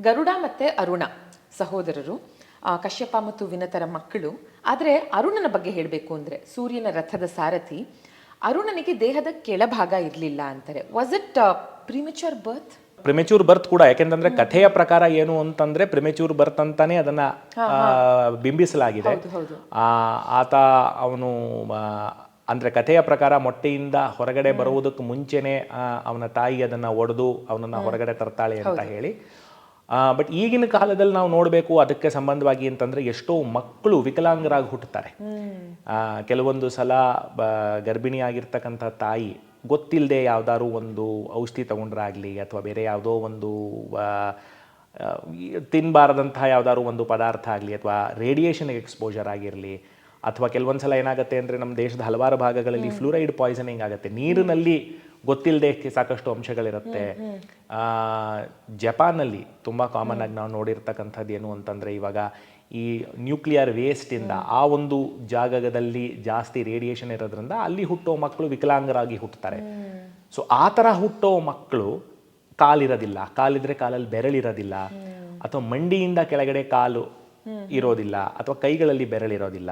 ಗರುಡ ಮತ್ತೆ ಅರುಣ ಸಹೋದರರು ಆ, ಕಶ್ಯಪ ಮತ್ತು ವಿನತರ ಮಕ್ಕಳು. ಆದರೆ ಅರುಣನ ಬಗ್ಗೆ ಹೇಳಬೇಕು ಅಂದರೆ ಸೂರ್ಯನ ರಥದ ಸಾರಥಿ ಅರುಣನಿಗೆ ದೇಹದ ಕೆಳಭಾಗ ಇರಲಿಲ್ಲ ಅಂತಾರೆ. Was it premature birth premature birth ಕೂಡ ಯಾಕೆಂದ್ರೆ ಕಥೆಯ ಪ್ರಕಾರ ಏನು ಅಂತಂದ್ರೆ ಪ್ರಿಮೆಚೂರ್ ಬರ್ತ್ ಅಂತಾನೆ ಅದನ್ನ ಬಿಂಬಿಸಲಾಗಿದೆ. ಆತ ಅವನು ಅಂದ್ರೆ ಕಥೆಯ ಪ್ರಕಾರ ಮೊಟ್ಟೆಯಿಂದ ಹೊರಗಡೆ ಬರುವುದಕ್ಕೆ ಮುಂಚೆನೆ ಅವನ ತಾಯಿ ಅದನ್ನ ಒಡೆದು ಅವನನ್ನ ಹೊರಗಡೆ ತರ್ತಾಳೆ ಅಂತ ಹೇಳಿ. ಬಟ್ ಈಗಿನ ಕಾಲದಲ್ಲಿ ನಾವು ನೋಡಬೇಕು ಅದಕ್ಕೆ ಸಂಬಂಧವಾಗಿ ಅಂತಂದ್ರೆ ಎಷ್ಟೋ ಮಕ್ಕಳು ವಿಕಲಾಂಗರಾಗಿ ಹುಟ್ಟುತ್ತಾರೆ. ಆ, ಕೆಲವೊಂದು ಸಲ ಬ ಗರ್ಭಿಣಿಯಾಗಿರ್ತಕ್ಕಂಥ ತಾಯಿ ಗೊತ್ತಿಲ್ಲದೆ ಯಾವುದಾದ್ರು ಒಂದು ಔಷಧಿ ತಗೊಂಡ್ರಾಗ್ಲಿ ಅಥವಾ ಬೇರೆ ಯಾವುದೋ ಒಂದು ತಿನ್ನಬಾರದಂತಹ ಯಾವುದಾದ್ರು ಒಂದು ಪದಾರ್ಥ ಆಗಲಿ ಅಥವಾ ರೇಡಿಯೇಷನ್ ಎಕ್ಸ್ಪೋಜರ್ ಆಗಿರಲಿ ಅಥವಾ ಕೆಲವೊಂದು ಸಲ ಏನಾಗುತ್ತೆ ಅಂದರೆ ನಮ್ಮ ದೇಶದ ಹಲವಾರು ಭಾಗಗಳಲ್ಲಿ ಫ್ಲೂರೈಡ್ ಪಾಯ್ಸನಿಂಗ್ ಆಗುತ್ತೆ. ನೀರಿನಲ್ಲಿ ಗೊತ್ತಿಲ್ಲದೆ ಸಾಕಷ್ಟು ಅಂಶಗಳಿರುತ್ತೆ. ಆ, ಜಪಾನಲ್ಲಿ ತುಂಬ ಕಾಮನ್ ಆಗಿ ನಾವು ನೋಡಿರ್ತಕ್ಕಂಥದ್ದು ಏನು ಅಂತಂದರೆ ಇವಾಗ ಈ ನ್ಯೂಕ್ಲಿಯರ್ ವೇಸ್ಟಿಂದ ಆ ಒಂದು ಜಾಗದಲ್ಲಿ ಜಾಸ್ತಿ ರೇಡಿಯೇಷನ್ ಇರೋದ್ರಿಂದ ಅಲ್ಲಿ ಹುಟ್ಟೋ ಮಕ್ಕಳು ವಿಕಲಾಂಗರಾಗಿ ಹುಟ್ಟುತ್ತಾರೆ ಸೊ ಆ ಥರ ಹುಟ್ಟೋ ಮಕ್ಕಳು ಕಾಲಿರೋದಿಲ್ಲ. ಕಾಲಿದ್ರೆ ಕಾಲಲ್ಲಿ ಬೆರಳಿರೋದಿಲ್ಲ. ಅಥವಾ ಮಂಡಿಯಿಂದ ಕೆಳಗಡೆ ಕಾಲು ಇರೋದಿಲ್ಲ. ಅಥವಾ ಕೈಗಳಲ್ಲಿ ಬೆರಳಿರೋದಿಲ್ಲ.